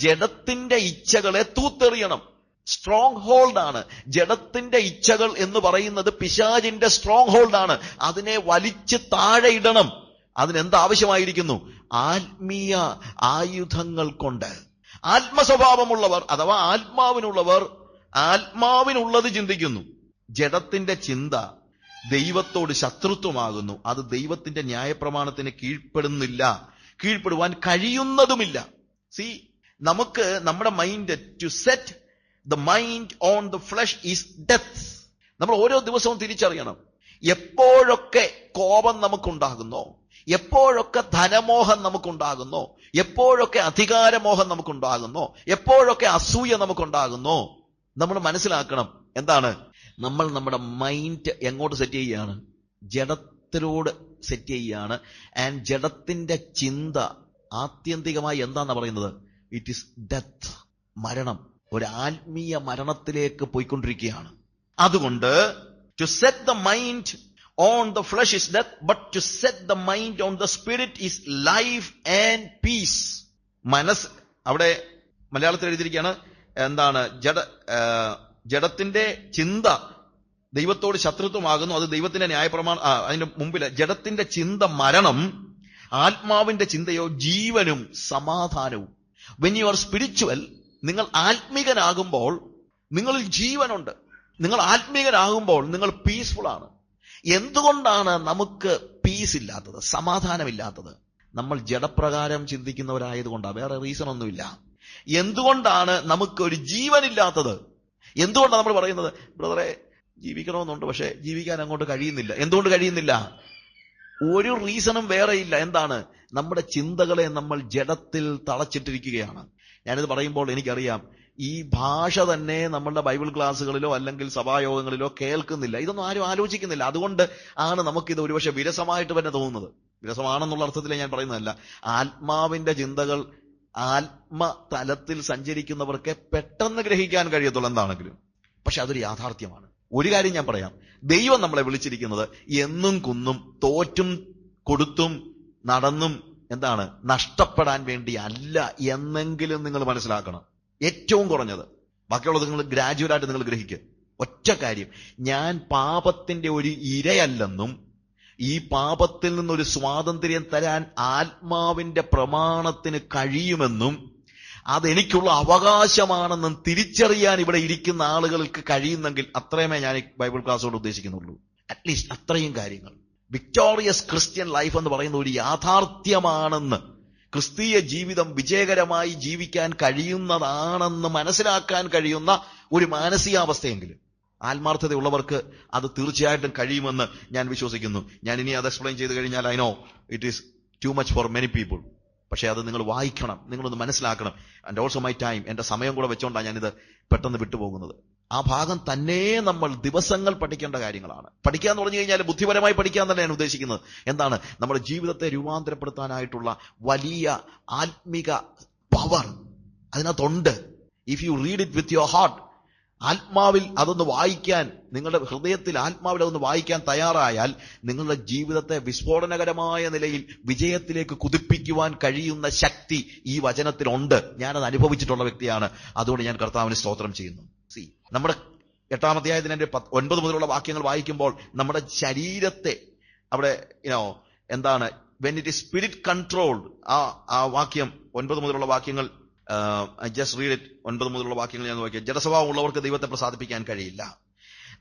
ജഡത്തിന്റെ ഇച്ഛകളെ തൂത്തെറിയണം. സ്ട്രോങ് ഹോൾഡാണ് ജഡത്തിന്റെ ഇച്ഛകൾ എന്ന് പറയുന്നത് പിശാജിന്റെ സ്ട്രോങ് ഹോൾഡാണ് അതിനെ വലിച്ചു താഴെ ഇടണം. അതിനെന്താവശ്യമായിരിക്കുന്നു? ആത്മീയ ആയുധങ്ങൾ കൊണ്ട്. ആത്മസ്വഭാവമുള്ളവർ അഥവാ ആത്മാവിനുള്ളവർ ആത്മാവിനുള്ളത് ചിന്തിക്കുന്നു. ജഡത്തിന്റെ ചിന്ത ദൈവത്തോട് ശത്രുത്വമാകുന്നു. അത് ദൈവത്തിന്റെ ന്യായപ്രമാണത്തിന് കീഴ്പ്പെടുന്നില്ല. കീഴ്പ്പെടുവാൻ കഴിയുന്നതുമില്ല. സി നമുക്ക് നമ്മുടെ mind to set the mind on the flesh is death നമ്മൾ ഓരോ ദിവസവും തിരിച്ചറിയണം. എപ്പോഴൊക്കെ കോപം നമുക്കുണ്ടാകുന്നോ എപ്പോഴൊക്കെ ധനമോഹം നമുക്കുണ്ടാകുന്നോ എപ്പോഴൊക്കെ അധികാരമോഹം നമുക്കുണ്ടാകുന്നോ എപ്പോഴൊക്കെ അസൂയ നമുക്കുണ്ടാകുന്നോ നമ്മൾ മനസ്സിലാക്കണം. എന്താണ്? നമ്മൾ നമ്മുടെ മൈൻഡ് എങ്ങോട്ട് സെറ്റ് ചെയ്യുകയാണ്? ജഡത്തിലോട് സെറ്റ് ചെയ്യുകയാണ്. ആൻഡ് ജഡത്തിന്റെ ചിന്ത ആത്യന്തികമായി എന്താണെന്ന് പറയുന്നത്? ഇറ്റ് ഈസ് ഡെത്ത് മരണം. ഒരു ആത്മീയ മരണത്തിലേക്ക് പോയിക്കൊണ്ടിരിക്കുകയാണ്. അതുകൊണ്ട് to set the mind on the flesh is death but to set the mind on the spirit is life and peace മനസ്സ് അവിടെ മലയാളത്തിൽ എഴുതിയിരിക്കുകയാണ് എന്താണ് ജഡ ജഡത്തിന്റെ ചിന്ത ദൈവത്തോട് ശത്രുത്വമാകുന്നു. അത് ദൈവത്തിന്റെ ന്യായപ്രമാണ അതിന്റെ മുമ്പിൽ ജഡത്തിന്റെ ചിന്ത മരണം ആത്മാവിന്റെ ചിന്തയോ ജീവനും സമാധാനവും. വെൻ യു ആർ സ്പിരിച്വൽ നിങ്ങൾ ആത്മീകനാകുമ്പോൾ നിങ്ങളിൽ ജീവനുണ്ട്. നിങ്ങൾ ആത്മീകനാകുമ്പോൾ നിങ്ങൾ പീസ്ഫുൾ ആണ്. എന്തുകൊണ്ടാണ് നമുക്ക് പീസ് ഇല്ലാത്തത്? സമാധാനമില്ലാത്തത്? നമ്മൾ ജഡപ്രകാരം ചിന്തിക്കുന്നവരായതുകൊണ്ടാണ് വേറെ റീസൺ ഒന്നുമില്ല. എന്തുകൊണ്ടാണ് നമുക്ക് ഒരു ജീവനില്ലാത്തത്? എന്തുകൊണ്ടാണ് നമ്മൾ പറയുന്നത്? ബ്രദറെ ജീവിക്കണമെന്നുണ്ട് പക്ഷെ ജീവിക്കാൻ അങ്ങോട്ട് കഴിയുന്നില്ല. എന്തുകൊണ്ട് കഴിയുന്നില്ല? ഒരു റീസണും വേറെയില്ല എന്താണ്? നമ്മുടെ ചിന്തകളെ നമ്മൾ ജഡത്തിൽ തളച്ചിട്ടിരിക്കുകയാണ്. ഞാനിത് പറയുമ്പോൾ എനിക്കറിയാം. ഈ ഭാഷ തന്നെ നമ്മളുടെ ബൈബിൾ ക്ലാസ്സുകളിലോ അല്ലെങ്കിൽ സഭായോഗങ്ങളിലോ കേൾക്കുന്നില്ല. ഇതൊന്നും ആരും ആലോചിക്കുന്നില്ല. അതുകൊണ്ട് ആണ് നമുക്കിത് ഒരുപക്ഷെ വിരസമായിട്ട് തന്നെ തോന്നുന്നത്. വിരസമാണെന്നുള്ള അർത്ഥത്തിൽ ഞാൻ പറയുന്നതല്ല. ആത്മാവിന്റെ ചിന്തകൾ ആത്മതലത്തിൽ സഞ്ചരിക്കുന്നവർക്ക് പെട്ടെന്ന് ഗ്രഹിക്കാൻ കഴിയത്തുള്ളൂ എന്താണെങ്കിലും. പക്ഷെ അതൊരു യാഥാർത്ഥ്യമാണ്. ഒരു കാര്യം ഞാൻ പറയാം. ദൈവം നമ്മളെ വിളിച്ചിരിക്കുന്നത് എന്നും കുന്നും തോറ്റും കൊടുത്തും നടന്നും എന്താണ്? നഷ്ടപ്പെടാൻ വേണ്ടി അല്ല എന്നെങ്കിലും നിങ്ങൾ മനസ്സിലാക്കണം. ഏറ്റവും കുറഞ്ഞത്. ബാക്കിയുള്ളത് നിങ്ങൾ ഗ്രാജുവൽ ആയിട്ട് നിങ്ങൾ ഗ്രഹിക്കുക ഒറ്റ കാര്യം. ഞാൻ പാപത്തിന്റെ ഒരു ഇരയല്ലെന്നും ഈ പാപത്തിൽ നിന്നൊരു സ്വാതന്ത്ര്യം തരാൻ ആത്മാവിന്റെ പ്രമാണത്തിന് കഴിയുമെന്നും അതെനിക്കുള്ള അവകാശമാണെന്നും തിരിച്ചറിയാൻ ഇവിടെ ഇരിക്കുന്ന ആളുകൾക്ക് കഴിയുന്നെങ്കിൽ അത്രയുമേ ഞാൻ ബൈബിൾ ക്ലാസ്സോട് ഉദ്ദേശിക്കുന്നുള്ളൂ. അറ്റ്ലീസ്റ്റ് അത്രയും കാര്യങ്ങൾ. വിക്ടോറിയസ് ക്രിസ്ത്യൻ ലൈഫ് എന്ന് പറയുന്ന ഒരു യാഥാർത്ഥ്യമാണെന്ന് ക്രിസ്തീയ ജീവിതം വിജയകരമായി ജീവിക്കാൻ കഴിയുന്നതാണെന്ന് മനസ്സിലാക്കാൻ കഴിയുന്ന ഒരു മാനസികാവസ്ഥയെങ്കിലും ആത്മാർത്ഥതയുള്ളവർക്ക് അത് തീർച്ചയായിട്ടും കഴിയുമെന്ന് ഞാൻ വിശ്വസിക്കുന്നു. ഞാൻ ഇനി അത് എക്സ്പ്ലെയിൻ ചെയ്ത് കഴിഞ്ഞാൽ I know it is too much for many people പക്ഷെ അത് നിങ്ങൾ വായിക്കണം നിങ്ങളൊന്ന് മനസ്സിലാക്കണം. ആൻഡ് ഓൾസോ മൈ ടൈം എന്റെ സമയം കൂടെ വെച്ചുകൊണ്ടാണ് ഞാനിത് പെട്ടെന്ന് വിട്ടുപോകുന്നത്. ആ ഭാഗം തന്നെ നമ്മൾ ദിവസങ്ങൾ പഠിക്കേണ്ട കാര്യങ്ങളാണ്. പഠിക്കുക എന്ന് പറഞ്ഞു കഴിഞ്ഞാൽ ബുദ്ധിപരമായി പഠിക്കാൻ തന്നെയാണ് ഞാൻ ഉദ്ദേശിക്കുന്നത്. എന്താണ്? നമ്മുടെ ജീവിതത്തെ രൂപാന്തരപ്പെടുത്താനായിട്ടുള്ള വലിയ ആത്മിക പവർ അതിനകത്തുണ്ട്. If you read it with your heart ആത്മാവിൽ അതൊന്ന് വായിക്കാൻ നിങ്ങളുടെ ഹൃദയത്തിൽ ആത്മാവിൽ അതൊന്ന് വായിക്കാൻ തയ്യാറായാൽ നിങ്ങളുടെ ജീവിതത്തെ വിസ്ഫോടനകരമായ നിലയിൽ വിജയത്തിലേക്ക് കുതിപ്പിക്കുവാൻ കഴിയുന്ന ശക്തി ഈ വചനത്തിലുണ്ട്. ഞാനത് അനുഭവിച്ചിട്ടുള്ള വ്യക്തിയാണ്. അതുകൊണ്ട് ഞാൻ കർത്താവിന് സ്തോത്രം ചെയ്യുന്നു. സി നമ്മുടെ പത്ത് ഒൻപത് മുതലുള്ള വാക്യങ്ങൾ വായിക്കുമ്പോൾ നമ്മുടെ ശരീരത്തെ അവിടെ യുനോ എന്താണ് when it is spirit controlled ആ ആ വാക്യം ഒൻപത് മുതലുള്ള വാക്യങ്ങൾ ജസ്റ്റ് റീഡ് ഇറ്റ് ഒൻപത് മുതലുള്ള വാക്യങ്ങൾ ഞാൻ നോക്കിയാൽ ജഡസ്വഭാവമുള്ളവർക്ക് ദൈവത്തെ പ്രസാദിപ്പിക്കാൻ കഴിയില്ല.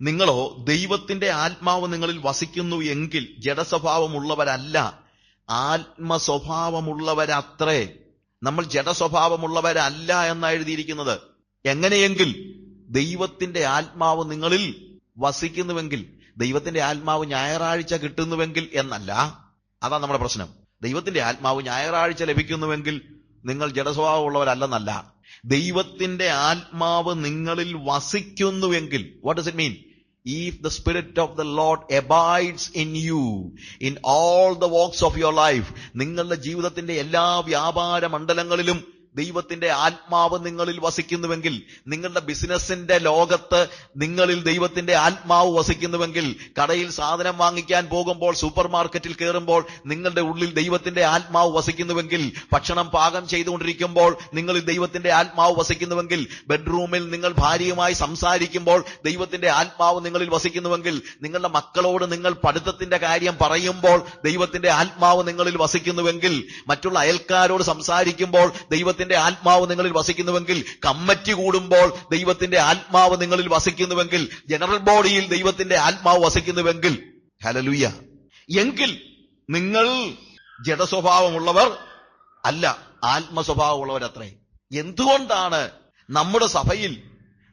നിങ്ങളോ ദൈവത്തിന്റെ ആത്മാവ് നിങ്ങളിൽ വസിക്കുന്നു എങ്കിൽ ജഡസ്വഭാവമുള്ളവരല്ല ആത്മസ്വഭാവമുള്ളവരത്രേ. നമ്മൾ ജഡസ്വഭാവമുള്ളവരല്ല എന്നാണ് എഴുതിയിരിക്കുന്നത്. എങ്ങനെയെങ്കിൽ ദൈവത്തിന്റെ ആത്മാവ് നിങ്ങളിൽ വസിക്കുന്നുവെങ്കിൽ ദൈവത്തിന്റെ ആത്മാവ് ഞായറാഴ്ച കിട്ടുന്നുവെങ്കിൽ എന്നല്ല അതാ നമ്മുടെ പ്രശ്നം. ദൈവത്തിന്റെ ആത്മാവ് ഞായറാഴ്ച ലഭിക്കുന്നുവെങ്കിൽ നിങ്ങൾ ജഡസ്വഭാവമുള്ളവരല്ലെന്നല്ല. ദൈവത്തിന്റെ ആത്മാവ് നിങ്ങളിൽ വസിക്കുന്നുവെങ്കിൽ what does it mean if the spirit of the Lord abides in you in all the walks of your life നിങ്ങളുടെ ജീവിതത്തിന്റെ എല്ലാ വ്യാപാര മണ്ഡലങ്ങളിലും ദൈവത്തിന്റെ ആത്മാവ് നിങ്ങളിൽ വസിക്കുന്നുവെങ്കിൽ നിങ്ങളുടെ ബിസിനസിന്റെ ലോകത്ത് നിങ്ങളിൽ ദൈവത്തിന്റെ ആത്മാവ് വസിക്കുന്നുവെങ്കിൽ കടയിൽ സാധനം വാങ്ങിക്കാൻ പോകുമ്പോൾ സൂപ്പർ മാർക്കറ്റിൽ കയറുമ്പോൾ നിങ്ങളുടെ ഉള്ളിൽ ദൈവത്തിന്റെ ആത്മാവ് വസിക്കുന്നുവെങ്കിൽ ഭക്ഷണം പാകം ചെയ്തുകൊണ്ടിരിക്കുമ്പോൾ നിങ്ങളിൽ ദൈവത്തിന്റെ ആത്മാവ് വസിക്കുന്നുവെങ്കിൽ ബെഡ്റൂമിൽ നിങ്ങൾ ഭാര്യയുമായി സംസാരിക്കുമ്പോൾ ദൈവത്തിന്റെ ആത്മാവ് നിങ്ങളിൽ വസിക്കുന്നുവെങ്കിൽ നിങ്ങളുടെ മക്കളോട് നിങ്ങൾ പഠിത്തത്തിന്റെ കാര്യം പറയുമ്പോൾ ദൈവത്തിന്റെ ആത്മാവ് നിങ്ങളിൽ വസിക്കുന്നുവെങ്കിൽ മറ്റുള്ള അയൽക്കാരോട് സംസാരിക്കുമ്പോൾ ദൈവത്തിന്റെ ആത്മാവ് നിങ്ങളിൽ വസിക്കുന്നുവെങ്കിൽ കമ്മറ്റി കൂടുമ്പോൾ ദൈവത്തിന്റെ ആത്മാവ് നിങ്ങളിൽ വസിക്കുന്നുവെങ്കിൽ ജനറൽ ബോഡിയിൽ ദൈവത്തിന്റെ ആത്മാവ് വസിക്കുന്നുവെങ്കിൽ ഹലലുയ എങ്കിൽ നിങ്ങൾ ജഡസ്വഭാവമുള്ളവർ അല്ല ആത്മസ്വഭാവമുള്ളവരത്രേ. എന്തുകൊണ്ടാണ് നമ്മുടെ സഭയിൽ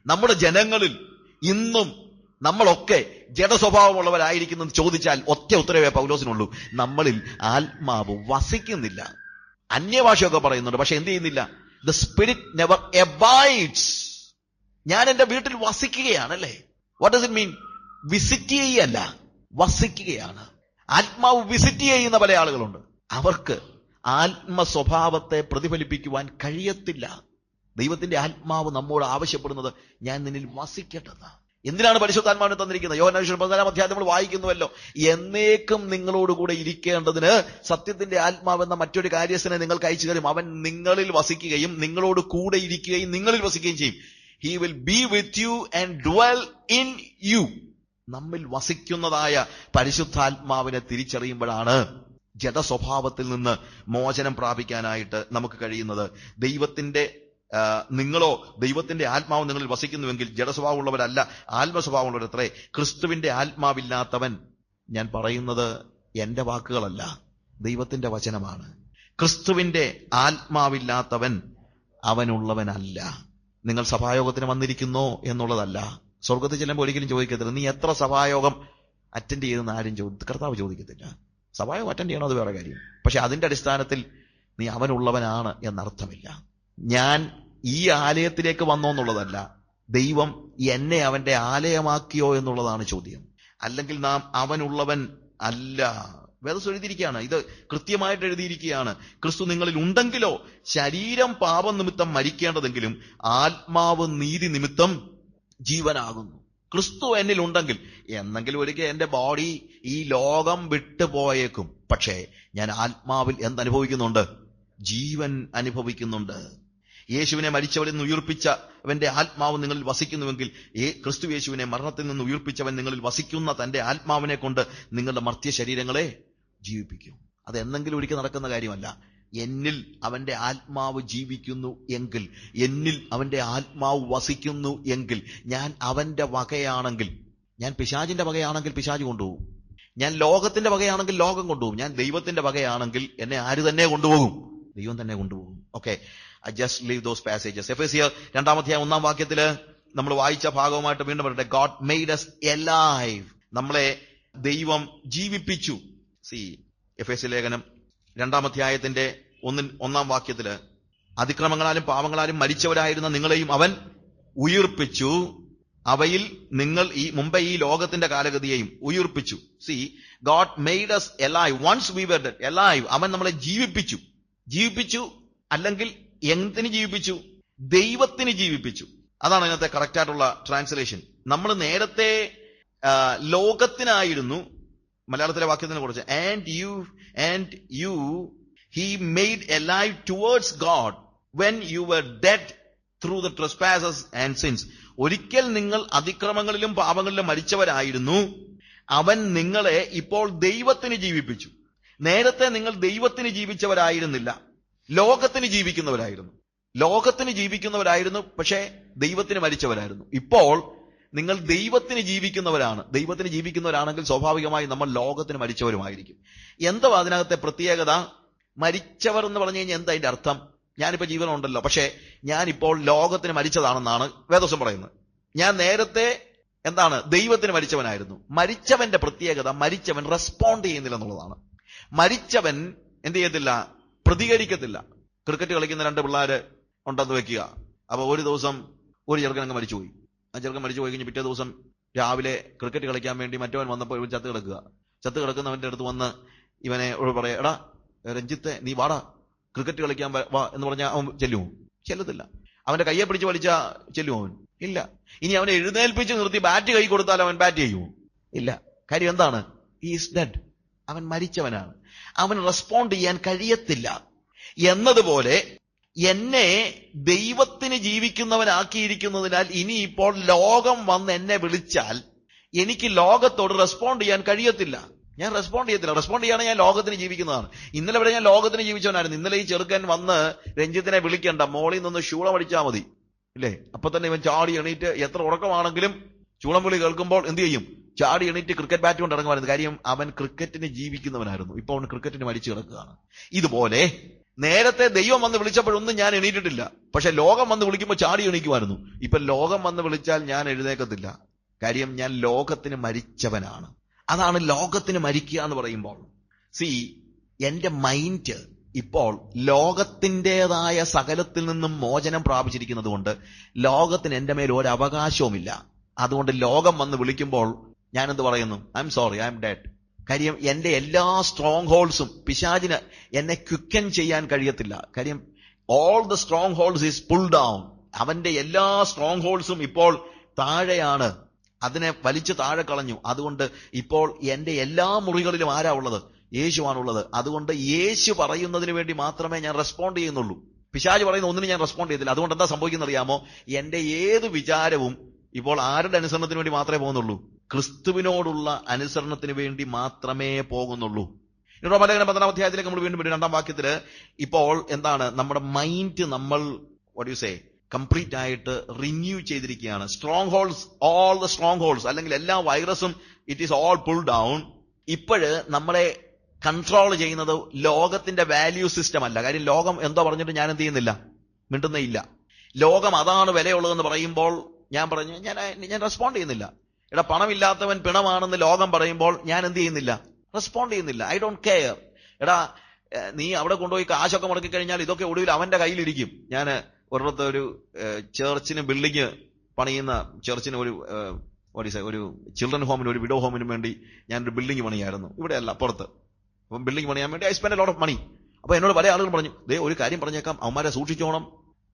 നമ്മുടെ ജനങ്ങളിൽ ഇന്നും നമ്മളൊക്കെ ജഡസ്വഭാവമുള്ളവരായിരിക്കുന്നെന്ന് ചോദിച്ചാൽ ഒറ്റ ഉത്തരവേ പൗലോസിനുള്ളൂ. നമ്മളിൽ ആത്മാവ് വസിക്കുന്നില്ല. അന്യഭാഷയൊക്കെ പറയുന്നുണ്ട്. പക്ഷെ എന്ത് ചെയ്യുന്നില്ല? ദ സ്പിരിറ്റ് നെവർ എബൈഡ്സ് ഞാൻ എന്റെ വീട്ടിൽ വസിക്കുകയാണ് അല്ലേ what does it mean visit ചെയ്യല്ല വസിക്കുകയാണ്. ആത്മാവ് വിസിറ്റ് ചെയ്യുന്ന പല ആളുകളുണ്ട്. അവർക്ക് ആത്മ സ്വഭാവത്തെ പ്രതിഫലിപ്പിക്കുവാൻ കഴിയത്തില്ല. ദൈവത്തിന്റെ ആത്മാവ് നമ്മോട് ആവശ്യപ്പെടുന്നത് ഞാൻ നിന്നിൽ വസിക്കട്ടെന്ന്. എന്തിനാണ് പരിശുദ്ധാത്മാവിനെ തന്നിരിക്കുന്നത്? യോഹനാശ്വരം പതിനാലാം അധ്യായം നമ്മൾ വായിക്കുന്നുവല്ലോ. എന്നേക്കും നിങ്ങളോടുകൂടെ ഇരിക്കേണ്ടതിന് സത്യത്തിന്റെ ആത്മാവെന്ന മറ്റൊരു കാര്യസ്ഥനെ നിങ്ങൾക്ക് അയച്ചു തരും. അവൻ നിങ്ങളിൽ വസിക്കുകയും നിങ്ങളോട് കൂടെ ഇരിക്കുകയും നിങ്ങളിൽ വസിക്കുകയും ചെയ്യും. He will be with you and dwell in you നമ്മിൽ വസിക്കുന്നതായ പരിശുദ്ധാത്മാവിനെ തിരിച്ചറിയുമ്പോഴാണ് ജഡസ്വഭാവത്തിൽ നിന്ന് മോചനം പ്രാപിക്കാനായിട്ട് നമുക്ക് കഴിയുന്നത്. ദൈവത്തിന്റെ നിങ്ങളോ ദൈവത്തിന്റെ ആത്മാവ് നിങ്ങളിൽ വസിക്കുന്നുവെങ്കിൽ ജഡസ്വഭാവമുള്ളവരല്ല ആത്മസ്വഭാവമുള്ളവരത്രേ. ക്രിസ്തുവിന്റെ ആത്മാവില്ലാത്തവൻ ഞാൻ പറയുന്നത് എന്റെ വാക്കുകളല്ല ദൈവത്തിന്റെ വചനമാണ്. ക്രിസ്തുവിന്റെ ആത്മാവില്ലാത്തവൻ അവനുള്ളവനല്ല. നിങ്ങൾ സഭായോഗത്തിന് വന്നിരിക്കുന്നു എന്നുള്ളതല്ല. സ്വർഗത്തിൽ ചെല്ലുമ്പോൾ ഒരിക്കലും ചോദിക്കത്തില്ല നീ എത്ര സഭായോഗം അറ്റൻഡ് ചെയ്തെന്ന് ആരും ചോദി കർത്താവ് ചോദിക്കത്തില്ല. സഭായോഗം അറ്റൻഡ് ചെയ്യണോ അത് വേറെ കാര്യം. പക്ഷെ അതിന്റെ അടിസ്ഥാനത്തിൽ നീ അവനുള്ളവനാണ് എന്നർത്ഥമില്ല. ഞാൻ ഈ ആലയത്തിലേക്ക് വന്നോ എന്നുള്ളതല്ല ദൈവം എന്നെ അവന്റെ ആലയമാക്കിയോ എന്നുള്ളതാണ് ചോദ്യം. അല്ലെങ്കിൽ നാം അവനുള്ളവൻ അല്ല. വേദസ് എഴുതിയിരിക്കുകയാണ്. ഇത് കൃത്യമായിട്ട് എഴുതിയിരിക്കുകയാണ്. ക്രിസ്തു നിങ്ങളിൽ ഉണ്ടെങ്കിലോ ശരീരം പാപം നിമിത്തം മരിക്കേണ്ടതെങ്കിലും ആത്മാവ് നീതി നിമിത്തം ജീവനാകുന്നു. ക്രിസ്തു എന്നിൽ ഉണ്ടെങ്കിൽ എന്നെങ്കിലും ഒരിക്കൽ എന്റെ ബോഡി ഈ ലോകം വിട്ടുപോയേക്കും പക്ഷേ ഞാൻ ആത്മാവിൽ എന്തനുഭവിക്കുന്നുണ്ട് ജീവൻ അനുഭവിക്കുന്നുണ്ട്. യേശുവിനെ മരിച്ചവരിൽ നിന്ന് ഉയർപ്പിച്ചവന്റെ ആത്മാവ് നിങ്ങളിൽ വസിക്കുന്നുവെങ്കിൽ ക്രിസ്തു യേശുവിനെ മരണത്തിൽ നിന്ന് ഉയർപ്പിച്ചവൻ നിങ്ങളിൽ വസിക്കുന്ന തന്റെ ആത്മാവിനെ കൊണ്ട് നിങ്ങളുടെ മർത്യ ശരീരങ്ങളെ ജീവിപ്പിക്കും. അത് എന്തെങ്കിലും ഒരിക്കൽ നടക്കുന്ന കാര്യമല്ല. എന്നിൽ അവന്റെ ആത്മാവ് ജീവിക്കുന്നു എങ്കിൽ എന്നിൽ അവന്റെ ആത്മാവ് വസിക്കുന്നു എങ്കിൽ ഞാൻ അവന്റെ വകയാണെങ്കിൽ ഞാൻ പിശാചിന്റെ വകയാണെങ്കിൽ പിശാജ് കൊണ്ടുപോകും. ഞാൻ ലോകത്തിന്റെ വകയാണെങ്കിൽ ലോകം കൊണ്ടുപോകും. ഞാൻ ദൈവത്തിന്റെ വകയാണെങ്കിൽ എന്നെ ആര് തന്നെ കൊണ്ടുപോകും? ദൈവം തന്നെ കൊണ്ടുപോകും. Okay I just leave those passages F S രണ്ടാമധ്യായ ഒന്നാം വാക്യത്തിൽ നമ്മൾ വായിച്ച ഭാഗവുമായിട്ട് വീണ്ടും പറയട്ടെ ഗോഡ് മെയ്ഡ് എസ് എലൈവ് നമ്മളെ ദൈവം ജീവിപ്പിച്ചു. സി എഫ് എസ് ലേഖനം രണ്ടാമധ്യായത്തിന്റെ ഒന്നിൻ ഒന്നാം വാക്യത്തിൽ അതിക്രമങ്ങളാലും പാവങ്ങളാലും മരിച്ചവരായിരുന്ന നിങ്ങളെയും അവൻ ഉയർപ്പിച്ചു. അവയിൽ നിങ്ങൾ ഈ മുമ്പേ ഈ ലോകത്തിന്റെ കാലഗതിയെയും ഉയർപ്പിച്ചു. See God made us alive once we were dead alive അവൻ നമ്മളെ ജീവിപ്പിച്ചു. ജീവിപ്പിച്ചു അല്ലെങ്കിൽ എന്തിന് ജീവിപ്പിച്ചു? ദൈവത്തിന് ജീവിപ്പിച്ചു. അതാണ് അതിനകത്തെ കറക്റ്റ് ആയിട്ടുള്ള ട്രാൻസ്ലേഷൻ. നമ്മൾ നേരത്തെ ലോകത്തിനായിരുന്നു മലയാളത്തിലെ വാക്യത്തിനെ കുറിച്ച് and you and you he made alive towards God when you were dead through the trespasses and sins ഒരിക്കൽ നിങ്ങൾ അതിക്രമങ്ങളിലും പാപങ്ങളിലും മരിച്ചവരായിരുന്നു. അവൻ നിങ്ങളെ ഇപ്പോൾ ദൈവത്തിന് ജീവിപ്പിച്ചു. നേരത്തെ നിങ്ങൾ ദൈവത്തിന് ജീവിച്ചവരായിരുന്നില്ല. ലോകത്തിന് ജീവിക്കുന്നവരായിരുന്നു. ലോകത്തിന് ജീവിക്കുന്നവരായിരുന്നു പക്ഷേ ദൈവത്തിന് മരിച്ചവരായിരുന്നു. ഇപ്പോൾ നിങ്ങൾ ദൈവത്തിന് ജീവിക്കുന്നവരാണ്. ദൈവത്തിന് ജീവിക്കുന്നവരാണെങ്കിൽ സ്വാഭാവികമായി നമ്മൾ ലോകത്തിന് മരിച്ചവരുമായിരിക്കും. എന്തോ അതിനകത്തെ പ്രത്യേകത? മരിച്ചവർ എന്ന് പറഞ്ഞു കഴിഞ്ഞാൽ എന്താ അതിന്റെ അർത്ഥം? ഞാനിപ്പോ ജീവനുണ്ടല്ലോ പക്ഷേ ഞാനിപ്പോൾ ലോകത്തിന് മരിച്ചതാണെന്നാണ് വേദോസം പറയുന്നത്. ഞാൻ നേരത്തെ എന്താണ്? ദൈവത്തിന് മരിച്ചവനായിരുന്നു. മരിച്ചവന്റെ പ്രത്യേകത മരിച്ചവൻ റെസ്പോണ്ട് ചെയ്യുന്നില്ല എന്നുള്ളതാണ്. മരിച്ചവൻ എന്ത് ചെയ്യത്തില്ല? പ്രതികരിക്കത്തില്ല. ക്രിക്കറ്റ് കളിക്കുന്ന രണ്ട് പിള്ളേര് ഉണ്ടെന്ന് വെക്കുക. അപ്പൊ ഒരു ദിവസം ഒരു ചെറുക്കൻ അങ്ങ് മരിച്ചുപോയി. ആ ചെറുക്കൻ മരിച്ചു പോയി കഴിഞ്ഞ് പിറ്റേ ദിവസം രാവിലെ ക്രിക്കറ്റ് കളിക്കാൻ വേണ്ടി മറ്റവൻ വന്നപ്പോൾ ഇവൻ ചത്ത് കിടക്കുക. ചത്ത് കിടക്കുന്നവന്റെ അടുത്ത് വന്ന് ഇവനെ പറയാ എടാ രഞ്ജിത്തെ നീ വാടാ. ക്രിക്കറ്റ് കളിക്കാൻ വാ എന്ന് പറഞ്ഞാൽ അവൻ ചെല്ലുമോ ചെല്ലത്തില്ല. അവന്റെ കയ്യെ പിടിച്ച് വലിച്ച ചെല്ലുമോ അവൻ. ഇല്ല. ഇനി അവനെ എഴുന്നേൽപ്പിച്ച് നിർത്തി ബാറ്റ് കൈ കൊടുത്താൽ അവൻ ബാറ്റ് ചെയ്യുമോ ഇല്ല. കാര്യം എന്താണ്? ഈസ് ഡെഡ് അവൻ മരിച്ചവനാണ്. അവൻ റെസ്പോണ്ട് ചെയ്യാൻ കഴിയത്തില്ല. എന്നതുപോലെ എന്നെ ദൈവത്തിന് ജീവിക്കുന്നവനാക്കിയിരിക്കുന്നതിനാൽ ഇനി ഇപ്പോൾ ലോകം വന്ന് എന്നെ വിളിച്ചാൽ എനിക്ക് ലോകത്തോട് റെസ്പോണ്ട് ചെയ്യാൻ കഴിയത്തില്ല. ഞാൻ റെസ്പോണ്ട് ചെയ്യത്തില്ല. റെസ്പോണ്ട് ചെയ്യാണ് ഞാൻ ലോകത്തിന് ജീവിക്കുന്നതാണ്. ഇന്നലെ വരെ ഞാൻ ലോകത്തിന് ജീവിച്ചവനായിരുന്നു. ഇന്നലെ ഈ ചെറുക്കൻ വന്ന് രഞ്ജിത്തിനെ വിളിക്കണ്ട. മോളിൽ നിന്ന് ശൂളം അടിച്ചാൽ മതി. ഇല്ലേ? അപ്പൊ തന്നെ ഇവൻ ചാടി എണീറ്റ് എത്ര ഉറക്കമാണെങ്കിലും ചൂളം കേൾക്കുമ്പോൾ എന്ത് ചെയ്യും? ചാടി എണീറ്റ് ക്രിക്കറ്റ് ബാറ്റ് കൊണ്ട് ഇറങ്ങുമായിരുന്നു കാര്യം? അവൻ ക്രിക്കറ്റിന് ജീവിക്കുന്നവനായിരുന്നു. ഇപ്പൊ അവൻ ക്രിക്കറ്റിന് മരിച്ചു കിടക്കുകയാണ്. ഇതുപോലെ നേരത്തെ ദൈവം വന്ന് വിളിച്ചപ്പോഴൊന്നും ഞാൻ എണീറ്റിട്ടില്ല. പക്ഷെ ലോകം വന്ന് വിളിക്കുമ്പോൾ ചാടി എണീക്കുമായിരുന്നു. ഇപ്പൊ ലോകം വന്ന് വിളിച്ചാൽ ഞാൻ എഴുന്നേക്കത്തില്ല. കാര്യം ഞാൻ ലോകത്തിന് മരിച്ചവനാണ്. അതാണ് ലോകത്തിന് മരിക്കുക എന്ന് പറയുമ്പോൾ. സി എന്റെ മൈൻഡ് ഇപ്പോൾ ലോകത്തിന്റെതായ സകലത്തിൽ നിന്നും മോചനം പ്രാപിച്ചിരിക്കുന്നത് കൊണ്ട് ലോകത്തിന് എന്റെ മേൽ ഒരു അവകാശവുമില്ല. അതുകൊണ്ട് ലോകം വന്ന് വിളിക്കുമ്പോൾ ഞാൻ എന്ത് പറയുന്നു? I'm sorry I M dead കാര്യം എന്റെ എല്ലാ സ്ട്രോങ് ഹോൾസും പിശാചിന് എന്നെ ക്വിക്കൻ ചെയ്യാൻ കഴിയത്തില്ല. കാര്യം all the strongholds is pull down അവന്റെ എല്ലാ സ്ട്രോങ് ഹോൾസും ഇപ്പോൾ താഴെയാണ്. അതിനെ വലിച്ചു താഴെ കളഞ്ഞു. അതുകൊണ്ട് ഇപ്പോൾ എന്റെ എല്ലാ മുറികളിലും ആരാ ഉള്ളത്? യേശുവാണുള്ളത് അതുകൊണ്ട് യേശു പറയുന്നതിന് വേണ്ടി മാത്രമേ ഞാൻ റെസ്പോണ്ട് ചെയ്യുന്നുള്ളൂ. പിശാജ് പറയുന്ന ഒന്നിനും ഞാൻ റെസ്പോണ്ട് ചെയ്തില്ല അതുകൊണ്ട് എന്താ സംഭവിക്കുന്നത് അറിയാമോ എന്റെ ഏത് വിചാരവും ഇപ്പോൾ ആരുടെ അനുസരണത്തിന് വേണ്ടി മാത്രമേ പോകുന്നുള്ളൂ? ക്രിസ്തുവിനോടുള്ള അനുസരണത്തിന് വേണ്ടി മാത്രമേ പോകുന്നുള്ളൂ. റോമലേഖന പന്ത്രണ്ടാം അധ്യായത്തിലേക്ക് നമ്മൾ വീണ്ടും രണ്ടാം വാക്യത്തിൽ ഇപ്പോൾ എന്താണ്? നമ്മുടെ മൈൻഡ് നമ്മൾ വട്ട് യു സേ കംപ്ലീറ്റ് ആയിട്ട് റിന്യൂ ചെയ്തിരിക്കുകയാണ്. Strongholds all the strongholds അല്ലെങ്കിൽ എല്ലാ വൈറസും it is all pull down ഇപ്പോഴ് നമ്മളെ കൺട്രോൾ ചെയ്യുന്നത് ലോകത്തിന്റെ വാല്യൂ സിസ്റ്റം അല്ല. കാര്യം ലോകം എന്തോ പറഞ്ഞിട്ട് ഞാൻ എന്ത് ചെയ്യുന്നില്ല? മിണ്ടുന്നേ ഇല്ല. ലോകം അതാണ് വിലയുള്ളതെന്ന് പറയുമ്പോൾ ഞാൻ പറഞ്ഞു ഞാൻ ഞാൻ റെസ്പോണ്ട് ചെയ്യുന്നില്ല. എടാ പണമില്ലാത്തവൻ പിണമാണെന്ന് ലോകം പറയുമ്പോൾ ഞാൻ എന്ത് ചെയ്യുന്നില്ല? റെസ്പോണ്ട് ചെയ്യുന്നില്ല. ഐ ഡോണ്ട് കെയർ എടാ നീ അവിടെ കൊണ്ടുപോയി കാശൊക്കെ മുടക്കി കഴിഞ്ഞാൽ ഇതൊക്കെ ഒടുവിൽ അവന്റെ കയ്യിലിരിക്കും. ഞാൻ ഒരിടത്ത് ഒരു ചേർച്ചിന് ബിൽഡിങ് പണിയുന്ന ചേർച്ചിന് ഒരു ഒരു ചിൽഡ്രൻ ഹോമിന് ഒരു വിഡോ ഹോമിനും വേണ്ടി ഞാനൊരു ബിൽഡിംഗ് പണിയായിരുന്നു. ഇവിടെയല്ല പുറത്ത് അപ്പം ബിൽഡിംഗ് പണിയാൻ വേണ്ടി I spend a lot of money അപ്പൊ എന്നോട് പല ആളുകൾ പറഞ്ഞു ദേ ഒരു കാര്യം പറഞ്ഞേക്കാം അവന്മാരെ സൂക്ഷിച്ചോണം.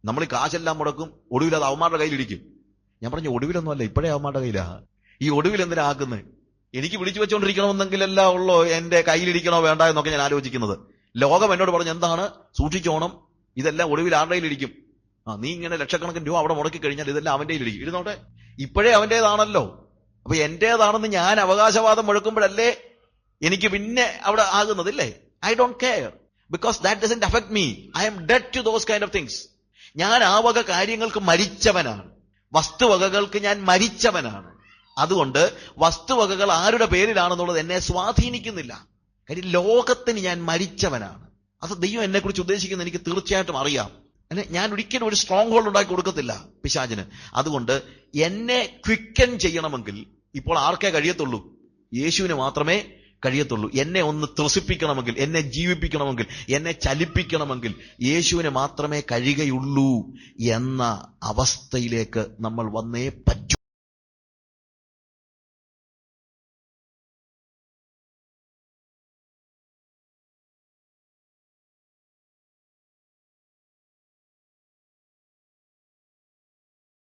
നമ്മൾ കാശെല്ലാം മുടക്കും ഒടുവിൽ അത് അവന്മാരുടെ കയ്യിലിരിക്കും. ഞാൻ പറഞ്ഞു ഒടുവിലൊന്നുമല്ല ഇപ്പോഴേ അവന്മാരുടെ കയ്യിലാ. ഈ ഒടുവിൽ എന്തിനാ ആക്കുന്നത്? എനിക്ക് വിളിച്ചു വെച്ചോണ്ടിരിക്കണമെന്നെങ്കിലല്ല ഉള്ളോ എന്റെ കയ്യിലിരിക്കണോ വേണ്ട എന്നൊക്കെ ഞാൻ ആലോചിക്കുന്നത്. ലോകം എന്നോട് പറഞ്ഞു എന്താണ്? സൂക്ഷിച്ചോണം. ഇതെല്ലാം ഒടുവിൽ ആരുടെ കയ്യിലിരിക്കും? ആ നീ ഇങ്ങനെ ലക്ഷക്കണക്കിന് രൂപ അവിടെ മുടക്കി കഴിഞ്ഞാൽ ഇതെല്ലാം അവന്റെ കയ്യിലിരിക്കും. ഇരുന്നോട്ടെ ഇപ്പോഴേ അവന്റേതാണല്ലോ. അപ്പൊ എന്റേതാണെന്ന് ഞാൻ അവകാശവാദം മുഴക്കുമ്പോഴല്ലേ എനിക്ക് പിന്നെ അവിടെ ആകുന്നതില്ലേ? I don't care because that doesn't affect me I'm dead to those kind of things ഞാൻ ആ വക കാര്യങ്ങൾക്ക് മരിച്ചവനാണ്. വസ്തുവകകൾക്ക് ഞാൻ മരിച്ചവനാണ്. അതുകൊണ്ട് വസ്തുവകകൾ ആരുടെ പേരിലാണെന്നുള്ളത് എന്നെ സ്വാധീനിക്കുന്നില്ല. കാര്യം ലോകത്തിന് ഞാൻ മരിച്ചവനാണ്. അത് ദൈവം എന്നെക്കുറിച്ച് ഉദ്ദേശിക്കുന്നത് എനിക്ക് തീർച്ചയായിട്ടും അറിയാം. എന്നെ ഞാൻ ഒരിക്കലും ഒരു സ്ട്രോങ് ഹോൾഡ് ഉണ്ടാക്കി കൊടുക്കത്തില്ല പിശാചിന്. അതുകൊണ്ട് എന്നെ ക്വിക്കൻ ചെയ്യണമെങ്കിൽ ഇപ്പോൾ ആർക്കേ കഴിയത്തുള്ളൂ? യേശുവിന് മാത്രമേ കഴിയത്തുള്ളൂ. എന്നെ ഒന്ന് ത്രസിപ്പിക്കണമെങ്കിൽ എന്നെ ജീവിപ്പിക്കണമെങ്കിൽ എന്നെ ചലിപ്പിക്കണമെങ്കിൽ യേശുവിനെ മാത്രമേ കഴിയുകയുള്ളൂ എന്ന അവസ്ഥയിലേക്ക് നമ്മൾ വന്നേ പറ്റൂ.